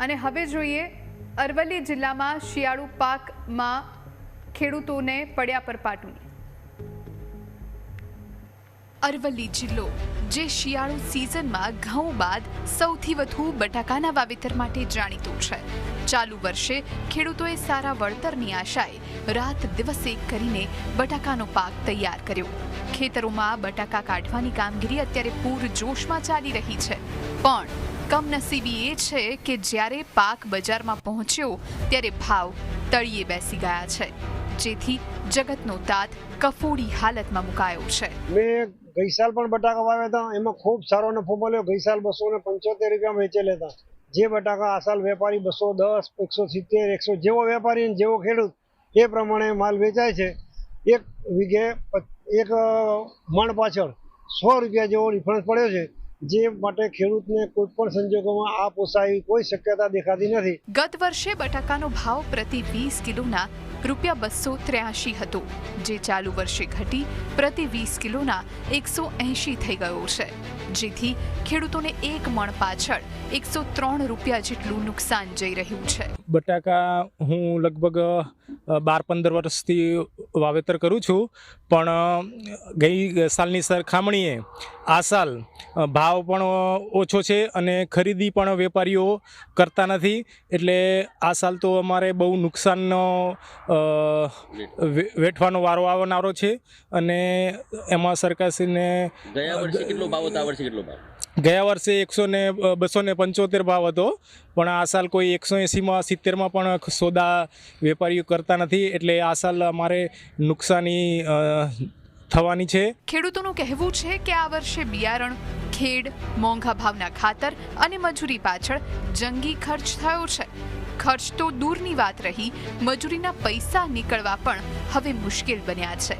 અને હવે જોઈએ અરવલ્લી જિલ્લામાં શિયાળુ પાકમાં ખેડૂતોને પડ્યા પર પાટું અરવલ્લી જિલ્લો, જે શિયાળુ સિઝનમાં ઘઉં બાદ સૌથી વધુ બટાકાના વાવેતર માટે જાણીતો છે. ચાલુ વર્ષે ખેડૂતોએ સારા વળતરની આશાએ રાત દિવસે કરીને બટાકાનો પાક તૈયાર કર્યો. ખેતરોમાં બટાકા કાઢવાની કામગીરી અત્યારે પૂર જોશમાં ચાલી રહી છે. પણ કમનસીબી એ છે કે જ્યારે પાક બજારમાં પહોંચ્યો ત્યારે ભાવ તળિયે બેસી ગયા છે, જેથી જગતનો તાત કફોડી હાલતમાં મુકાયો છે. મેં ગઈ સાલ પણ બટાકા વાવ્યા હતા, એમાં ખૂબ સારો નફો મળ્યો. ગઈ સાલ બસો ને પંચોતેર રૂપિયા વેચેલા હતા જે બટાકા આ સાલ વેપારી બસો દસ, એકસો સિત્તેર, એકસો જેવો વેપારી જેવો ખેડૂત, એ પ્રમાણે માલ વેચાય છે. એક વીઘે એક મણ પાછળ સો રૂપિયા જેવો ડિફરન્સ પડ્યો છે. જે માટે ખેડૂતને કોઈ પણ સંજોગોમાં આ પોસાય કોઈ શક્યતા દેખાતી નથી. ગત વર્ષે બટાકાનો ભાવ પ્રતિ વીસ કિલોના રૂપિયા બસો ત્ર્યાસી હતો, જે ચાલુ વર્ષે ઘટી પ્રતિ વીસ કિલોના એકસો એંશી થઈ ગયો છે, જેથી ખેડૂતોને એક મણ પાછળ એકસો ત્રણ રૂપિયા જેટલું નુકસાન જઈ રહ્યું છે. બટાકા હું લગભગ બાર પંદર વર્ષથી વાવેતર કરું છું પણ ગઈ સાલની સરખામણીએ આ સાલ ભાવ પણ ઓછો છે અને ખરીદી પણ વેપારીઓ કરતા નથી એટલે આ સાલ તો અમારે બહુ નુકસાનનો વેઠવાનો વારો આવનારો છે અને એમાં સરકારશ્રીને ગયા વર્ષે કેટલો ભાવ હતો? આ વર્ષે કેટલો ભાવ? ગયા વર્ષે એકસો ને બસો ને પંચોતેર ભાવ હતો. પણ આ સાલ કોઈ એકસો એંસીમાં સિત્તેરમાં પણ સોદા વેપારીઓ કરતા નથી. એટલે આ સાલ અમારે નુકસાની થવાની છે. ખેડૂતોનું કહેવું છે કે આ વર્ષે બિયારણ, ખેડ, મોંઘા ભાવના ખાતર અને મજૂરી પાછળ જંગી ખર્ચ થયો છે. ખર્ચ તો દૂરની વાત રહી, મજૂરીના પૈસા નીકળવા પણ હવે મુશ્કેલ બન્યા છે.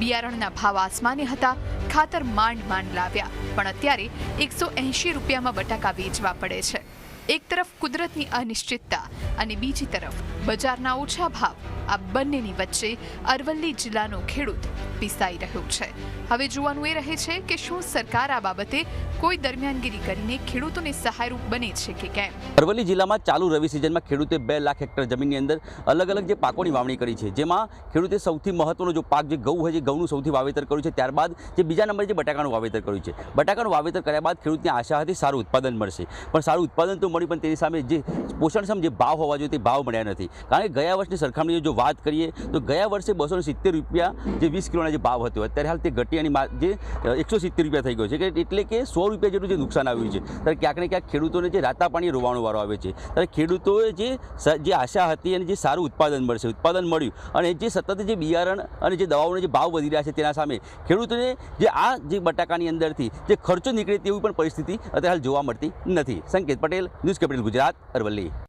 બિયારણના ભાવ આસમાને હતા, ખાતર માંડ માંડ લાવ્યા. પણ અત્યારે એકસો એંશી રૂપિયામાં બટાકા વેચવા પડે છે. એક તરફ કુદરતની અનિશ્ચિતતા અને બીજી તરફ બજારના ઓછા ભાવ આ બંનેની વચ્ચે અરવલ્લી જિલ્લાનો ખેડૂત પીસાઈ રહ્યો છે. હવે જોવાનું એ રહે છે કે શું સરકાર આ બાબતે કોઈ દરમિયાનગીરી કરીને ખેડૂતોને સહાયરૂપ બને છે કે કેમ? અરવલ્લી જિલ્લામાં ચાલુ રવિ સિઝનમાં ખેડૂતે બે લાખ હેક્ટર જમીનની અંદર અલગ અલગ જે પાકોની વાવણી કરી છે, જેમાં ખેડૂતે સૌથી મહત્વનો જો પાક જે ઘઉં હોય છે, ઘઉંનું સૌથી વાવેતર કર્યું છે, ત્યારબાદ જે બીજા નંબરે જે બટાકાનું વાવેતર કર્યું છે. બટાકાનું વાવેતર કર્યા બાદ ખેડૂતની આશા હતી સારું ઉત્પાદન મળશે. પણ સારું ઉત્પાદન તો મળ્યું, પણ તેની સામે જે પોષણક્ષમ જે ભાવ હોવા જોઈએ તે ભાવ મળ્યા નથી. કારણ કે ગયા વર્ષની સરખામણીએ જો વાત કરીએ, તો ગયા વર્ષે બસો સિત્તેર રૂપિયા જે વીસ કિલોના જે ભાવ હતો, અત્યારે હાલ તે ઘટી અને જે એકસો સિત્તેર રૂપિયા થઈ ગયો છે. કે એટલે કે સો રૂપિયા જેટલું જે નુકસાન આવ્યું છે. ત્યારે ક્યાંક ને ક્યાંક ખેડૂતોને જે રાતા પાણી રોવાનો વારો આવે છે. ત્યારે ખેડૂતોએ જે જે આશા હતી અને જે સારું ઉત્પાદન મળશે, ઉત્પાદન મળ્યું અને જે સતત જે બિયારણ અને જે દવાઓનો જે ભાવ વધી રહ્યા છે તેના સામે ખેડૂતોને જે આ જે બટાકાની અંદરથી જે ખર્ચો નીકળે તેવી પણ પરિસ્થિતિ અત્યારે હાલ જોવા મળતી નથી. Sanket Patel, news capital Gujarat, Aravalli.